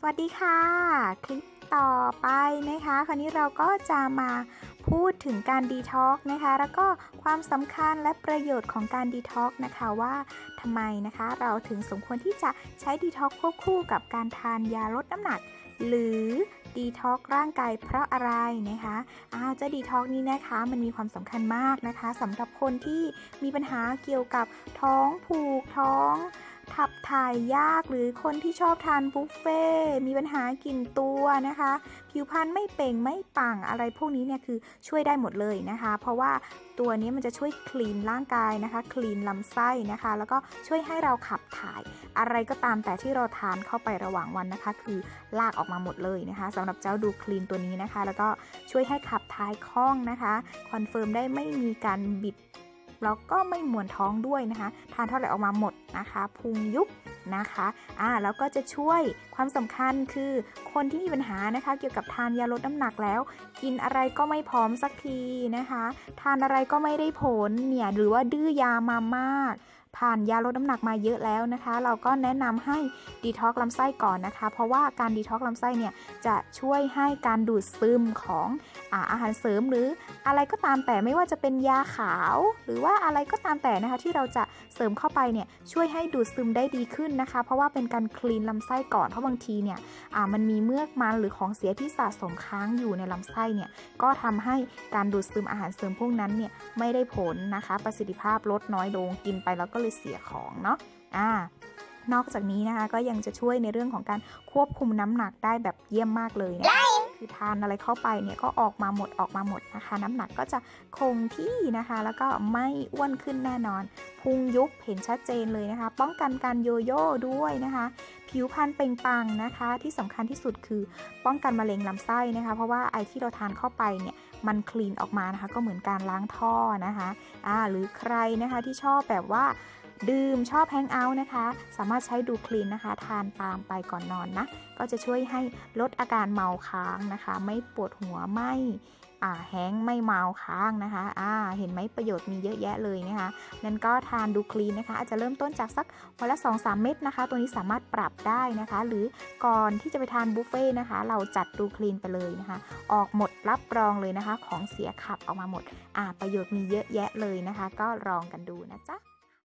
สวัสดีค่ะ คลิปต่อไปนะคะ คราวนี้เราก็จะมาพูดถึงการดีท็อกนะคะ แล้วก็ความสำคัญและประโยชน์ของการดีท็อกนะคะว่าทำไมนะคะเราถึงสมควรที่จะใช้ดีท็อกควบคู่กับการทานยาลดน้ำหนัก หรือดีท็อกร่างกายเพราะอะไรนะคะอ้าวเจ้าดีท็อกนี้นะคะมันมีความสำคัญมากนะคะสำหรับคนที่มีปัญหาเกี่ยวกับท้องผูกท้อง ขับถ่ายยากหรือคนที่ชอบทานบุฟเฟ่มีปัญหากลิ่นตัวนะคะ ผิวพรรณไม่เป่งไม่ปังอะไรพวกนี้เนี่ยคือช่วยได้หมดเลยนะคะ เพราะว่าตัวนี้มันจะช่วยคลีนร่างกายนะคะคลีนลำไส้นะคะ แล้วก็ช่วยให้เราขับถ่าย อะไรก็ตามแต่ที่เราทานเข้าไประหว่างวันนะคะ คือลากออกมาหมดเลยนะคะสำหรับเจ้าดูคลีนตัวนี้นะคะ แล้วก็ช่วยให้ขับถ่ายคล่องนะคะคอนเฟิร์มได้ไม่มีการบิด แล้วก็ไม่มวนท้องด้วยนะคะ ทานเท่าไหร่ออกมาหมดนะคะพุงยุบนะคะอ่าแล้วก็จะช่วยความสำคัญคือคนที่มีปัญหานะคะ เกี่ยวกับทานยาลดน้ำหนักแล้ว กินอะไรก็ไม่พร้อมสักทีนะคะ ทานอะไรก็ไม่ได้ผลเนี่ยหรือว่าดื้อยามามาก ผ่านยาลดน้ำหนักมาเยอะแล้วนะคะ เราก็แนะนำให้ดีท็อกลำไส้ก่อนนะคะ เพราะว่าการดีท็อกลำไส้เนี่ยจะช่วยให้การดูดซึมของอาอาหารเสริมหรืออะไรก็ตามแต่ไม่ว่าจะเป็นยาขาว หรือว่าอะไรก็ตามแต่นะคะที่เราจะ เสริมเข้าไปเนี่ยช่วยให้ดูดซึมได้ดีขึ้นนะคะ เพราะว่าเป็นการคลีนลำไส้ก่อนเพราะบางทีเนี่ยอ่ามันมีเมือกมันหรือของเสียที่สะสมค้างอยู่ในลำไส้เนี่ยก็ทำให้การดูดซึมอาหารเสริมพวกนั้นเนี่ยไม่ได้ผลนะคะ ประสิทธิภาพลดน้อยลงกินไปแล้วก็เลยเสียของเนาะอ่านอกจากนี้นะคะก็ยังจะช่วยในเรื่องของการควบคุมน้ำหนักได้แบบเยี่ยมมากเลยนะ คือทานอะไรเข้าไปเนี่ยก็ออกมาหมดออกมาหมดนะคะ น้ำหนักก็จะคงที่นะคะ แล้วก็ไม่อ้วนขึ้นแน่นอน พุงยุบเห็นชัดเจนเลยนะคะ ป้องกันการโยโย่ด้วยนะคะ ผิวพรรณเปล่งปลังนะคะ ที่สำคัญที่สุดคือป้องกันมะเร็งลำไส้นะคะ เพราะว่าไอที่เราทานเข้าไปเนี่ยมันคลีนออกมานะคะ ก็เหมือนการล้างท่อนะคะอ่าหรือใครนะคะที่ชอบแบบว่า ดื่มชอบแฮงเอาท์นะคะ สามารถใช้ดูคลีนนะคะ ทานตามไปก่อนนอนนะ ก็จะช่วยให้ลดอาการเมาค้างนะคะ ไม่ปวดหัวไม่แห้งไม่เมาค้างนะคะอ่าเห็นไหมประโยชน์มีเยอะแยะเลยนะคะนั้นก็ทานดูคลีนนะคะ อาจจะเริ่มต้นจากสักวันละ2-3 เม็ดนะคะ ตัวนี้สามารถปรับได้นะคะ หรือก่อนที่จะไปทานบุฟเฟ่นะคะ เราจัดดูคลีนไปเลยนะคะ ออกหมดรับรองเลยนะคะ ของเสียขับออกมาหมดอ่าประโยชน์มีเยอะแยะเลยนะคะ ก็ลองกันดูนะจ๊ะ